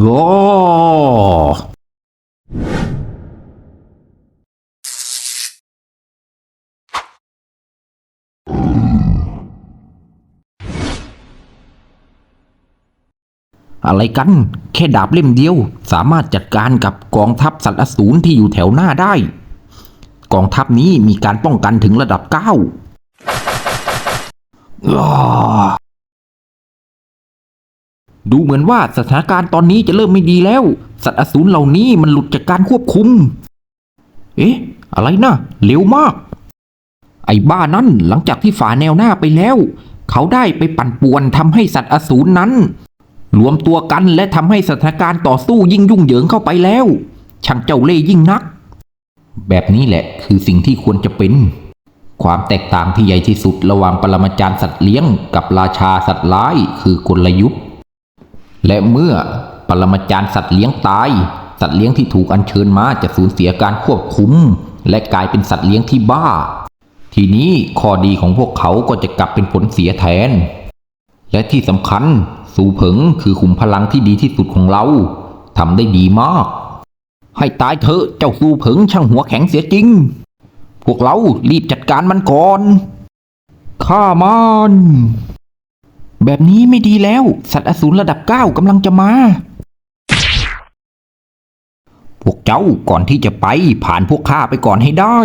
โอ้อะไรกัน แค่ดาบเล่มเดียว สามารถจัดการกับกองทัพสัตว์อสูรที่อยู่แถวหน้าได้ กองทัพนี้มีการป้องกันถึงระดับเก้า ดูเหมือนว่าสถานการณ์ตอนนี้จะเริ่มไม่ดีแล้ว สัตว์อสูรเหล่านี้มันหลุดจากการควบคุม เอ๊ะ อะไรนะเร็วมาก ไอ้บ้านั่นหลังจากที่ฝ่าแนวหน้าไปแล้ว เขาได้ไปปั่นป่วนทำให้สัตว์อสูรนั้น รวมตัวกันและทำให้สถานการณ์ต่อสู้ยิ่งยุ่งเหยิงเข้าไปแล้ว ช่างเจ้าเล่ยิ่งนัก แบบนี้แหละคือสิ่งที่ควรจะเป็น ความแตกต่างที่ใหญ่ที่สุดระหว่างปรมาจารย์สัตว์เลี้ยง กับราชาสัตว์ร้ายคือกลยุทธ์ และเมื่อปรมาจารย์สัตว์เลี้ยงตาย สัตว์เลี้ยงที่ถูกอัญเชิญมาจะสูญเสียการควบคุม และกลายเป็นสัตว์เลี้ยงที่บ้า ทีนี้ข้อดีของพวกเขาก็จะกลับเป็นผลเสียแทน และที่สำคัญ สูเผิงคือขุมพลังที่ดีที่สุดของเราทำได้ดีมาก ให้ตายเถอะเจ้าสูเผิงช่างหัวแข็งเสียจริง พวกเรารีบจัดการมันก่อนฆ่ามัน แบบนี้ไม่ดีแล้ว สัตว์อสูรระดับเก้ากำลังจะมา พวกเจ้าก่อนที่จะไปผ่านพวกข้าไปก่อนให้ได้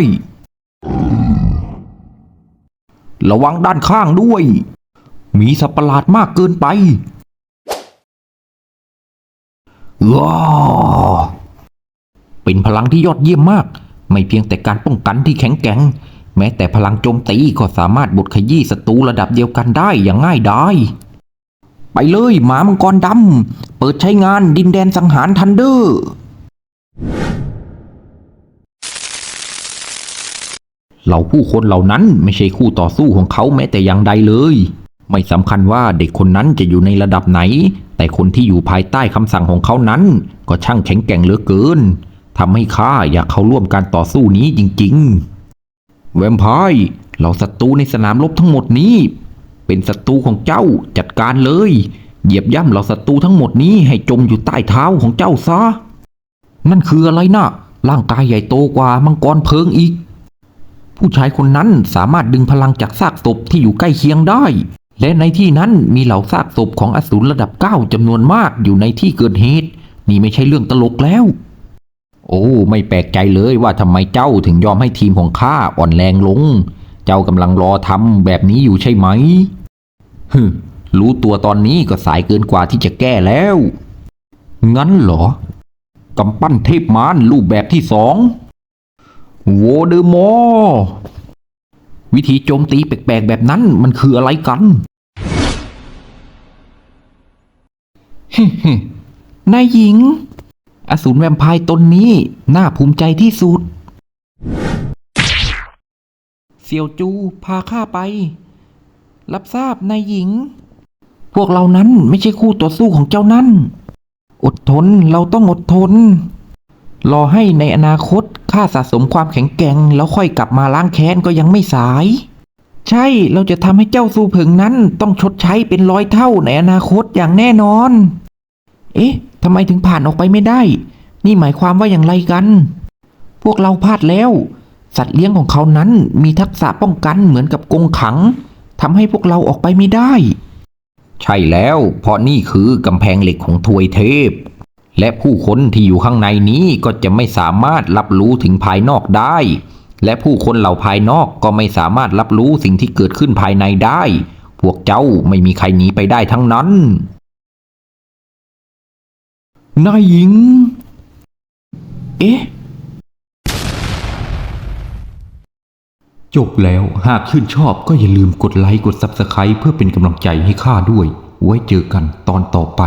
ระวังด้านข้างด้วย มีสัตว์ประหลาดมากเกินไปว้าเป็นพลังที่ยอดเยี่ยมมาก ไม่เพียงแต่การป้องกันที่แข็งแกร่ง แม้แต่พลังโจมตีก็สามารถบดขยี้ศัตรูระดับเดียวกันได้อย่างง่ายดายไปเลยหมามังกรดำเปิดใช้งานดินแดนสังหารทันเดอร์ เหล่าผู้คนเหล่านั้นไม่ใช่คู่ต่อสู้ของเขาแม้แต่อย่างใดเลย ไม่สำคัญว่าเด็กคนนั้นจะอยู่ในระดับไหน แต่คนที่อยู่ภายใต้คำสั่งของเขานั้น ก็ช่างแข็งแกร่งเหลือเกินทำให้ข้าอยากเข้าร่วมการต่อสู้นี้จริง ๆ แวมไพร์เหล่าศัตรูในสนามรบทั้งหมดนี้ เป็นศัตรูของเจ้าจัดการเลย เหยียบย่ำเหล่าศัตรูทั้งหมดนี้ให้จมอยู่ใต้เท้าของเจ้าซะ นั่นคืออะไรนะร่างกายใหญ่โตกว่ามังกรเพลิงอีก ผู้ชายคนนั้นสามารถดึงพลังจากซากศพที่อยู่ใกล้เคียงได้ และในที่นั้นมีเหล่าซากศพของอสูรระดับเก้าจำนวนมากอยู่ในที่เกิดเหตุ นี่ไม่ใช่เรื่องตลกแล้ว โอ้ ไม่แปลกใจเลยว่าทำไมเจ้าถึงยอมให้ทีมของข้าอ่อนแรงลง เจ้ากำลังรอทำแบบนี้อยู่ใช่ไหมฮึรู้ตัวตอนนี้ก็สายเกินกว่าที่จะแก้แล้ว งั้นเหรอกำปั้นเทพมารรูปแบบที่สองโวเดอมอร์วิธีโจมตีแปลกๆแบบนั้นมันคืออะไรกันฮึๆนายหญิง อสูรแวมไพร์ตนนี้น่าภูมิใจที่สุด เสี่ยวจูพาข้าไป รับทราบนายหญิง พวกเรานั้นไม่ใช่คู่ต่อสู้ของเจ้านั่น อดทนเราต้องอดทน รอให้ในอนาคตข้าสะสมความแข็งแกร่ง แล้วค่อยกลับมาล้างแค้นก็ยังไม่สาย ใช่เราจะทำให้เจ้าสูเผิงนั้นต้องชดใช้เป็นร้อยเท่าในอนาคตอย่างแน่นอน เอ๊ะทำไมถึงผ่านออกไปไม่ได้ นี่หมายความว่าอย่างไรกัน พวกเราพลาดแล้ว สัตว์เลี้ยงของเขานั้นมีทักษะป้องกันเหมือนกับกรงขังทำให้พวกเราออกไปไม่ได้ ใช่แล้ว เพราะนี่คือกำแพงเหล็กของทวยเทพ และผู้คนที่อยู่ข้างในนี้ก็จะไม่สามารถรับรู้ถึงภายนอกได้ และผู้คนเหล่าภายนอกก็ไม่สามารถรับรู้สิ่งที่เกิดขึ้นภายในได้ พวกเจ้าไม่มีใครหนีไปได้ทั้งนั้น นายหญิง เอ๊ะ จบแล้วหากชื่นชอบก็อย่าลืมกดไลค์กด Subscribe เพื่อเป็นกำลังใจให้ข้าด้วย ไว้เจอกันตอนต่อไป